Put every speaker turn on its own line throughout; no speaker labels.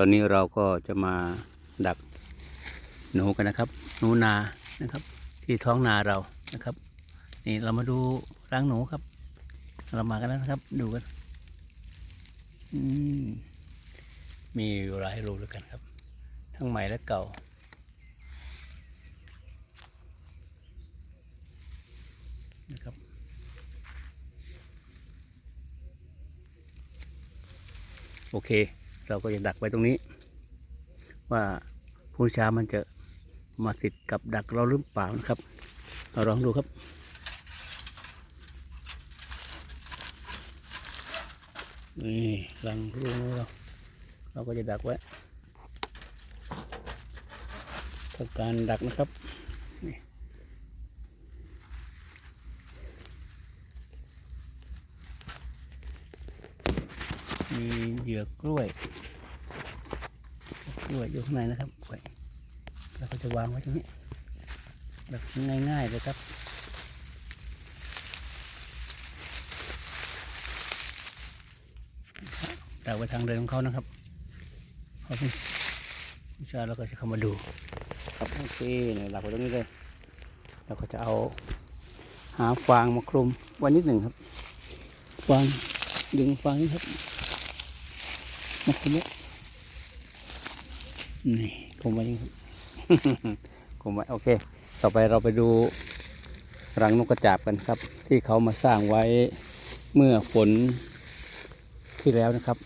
อนนี้เราก็จะมาดักหนูกันนะครับ หนูนานะครับ ที่ท้องนาเรานะครับ นี่เรามาดูรังหนูครับ เรามากันแล้วนะครับ ดูกันมมีอยู่หลายรูด้วยกันครับ ทั้งใหม่และเก่านะครับโอเค เราก็จะดักไว้ตรงนี้ ว่าผู้ชามันจะมาติดกับดักเราหรือเปล่านะครับเราลองดูครับนี่รังลูกเราเราก็จะดักไว้ทำการดักนะครับนี่ มีเหยื่อกล้วย กล้วยอยู่ข้างในนะครับกล้วยเราก็จะวางไว้ตรงนี้ แบบง่ายๆเลยครับดักไว้ทางเดินของเขานะครับเขาเป็นวิชาเราก็จะเข้ามาดูครับโอเคเนี่ยดักไว้ตรงนี้เลยเราก็จะเอาหาฟางมาคลุมไว้นิดหนึ่งครับ ฟางดึงฟางนี้ครับ มาคลุมไว้นี่คลุมไว้นี่ครับคลุมไว้โอเค ต่อไปเราไปดูรังนกกระจาบกันครับ ที่เขามาสร้างไว้เมื่อฝนที่แล้วนะครับ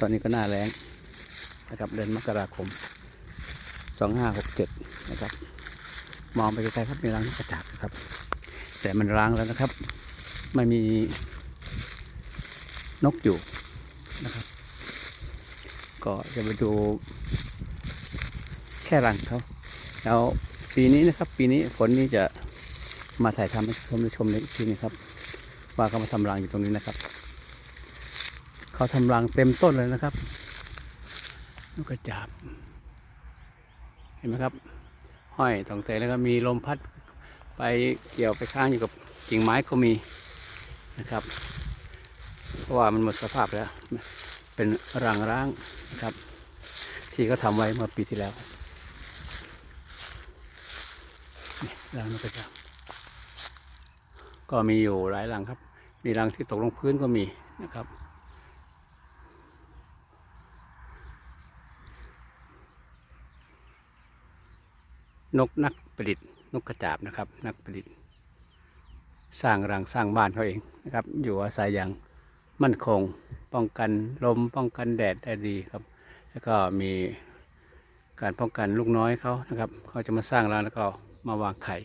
ตอนนี้ก็หน้าแรงนะครับเดือนมกราคม 2567 นะครับ มองไปไกลๆครับมีรังนกกระจาบนะครับ แต่มันร้างแล้วนะครับ ไม่มีนกอยู่ ก็จะไปดูแค่รังเขาแล้วปีนี้นะครับ ปีนี้ฝนนี้จะมาถ่ายทำให้ชมได้ชมในอีกทีนึงครับ ว่าเขามาทำรังอยู่ตรงนี้นะครับ เขาทำรังเต็มต้นเลยนะครับนกกระจาบ เห็นไหมครับ ห้อยตองเตะแล้วก็มีลมพัดไปเกี่ยวไปค้างอยู่กับกิ่งไม้ก็มีนะครับ เพราะว่ามันหมดสภาพแล้ว เป็นรังร้างนะครับ ที่เขาทำไว้เมื่อปีที่แล้วนี่รังนกกระจาบก็มีอยู่หลายรังครับ มีรังที่ตกลงพื้นก็มีนะครับ นกนักประดิษฐ์นกกระจาบนะครับ นักประดิษฐ์ สร้างรังสร้างบ้านเขาเองนะครับ อยู่อาศัยอย่าง มั่นคง ป้องกันลมป้องกันแดดได้ดีครับ แล้วก็มีการป้องกันลูกน้อยเขานะครับเขาจะมาสร้างรังแล้วก็มาวางไข่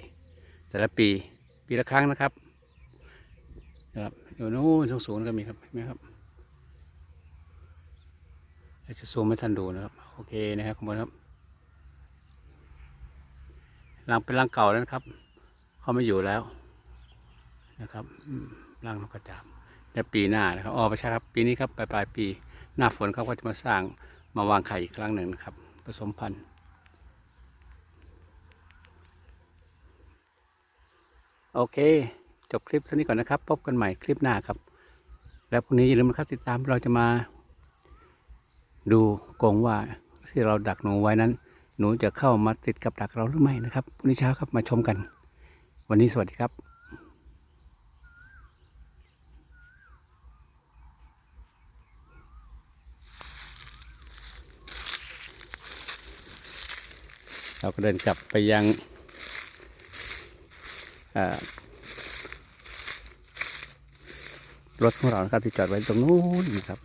แต่ละปีปีละครั้งนะครับนะครับอยู่นู้นสูงๆก็มีครับเห็นไหมครับจะซูมให้ท่านดูนะครับ โอเคนะครับขอบคุณครับรังเป็นรังเก่าแล้วนะครับ เขาไม่อยู่แล้วนะครับรังนกกระจาบ ในปีหน้านะครับอ๋อไม่ใช่ครับ ปีนี้ครับปลายปลายปีหน้าฝนเขาก็จะมาสร้างมาวางไข่อีกครั้งหนึ่งนะครับ ผสมพันธุ์โอเค จบคลิปเท่านี้ก่อนนะครับ พบกันใหม่คลิปหน้าครับ แล้วพรุ่งนี้อย่าลืมนะครับติดตามเราจะมา ดูกรงว่าที่เราดักหนูไว้นั้น หนูจะเข้ามาติดกับดักเราหรือไม่นะครับพรุ่งนี้เช้าครับมาชมกัน วันนี้สวัสดีครับ เราก็เดินกลับไปยังรถของเรานะครับที่จอดไว้ตรงนู้นนะครับ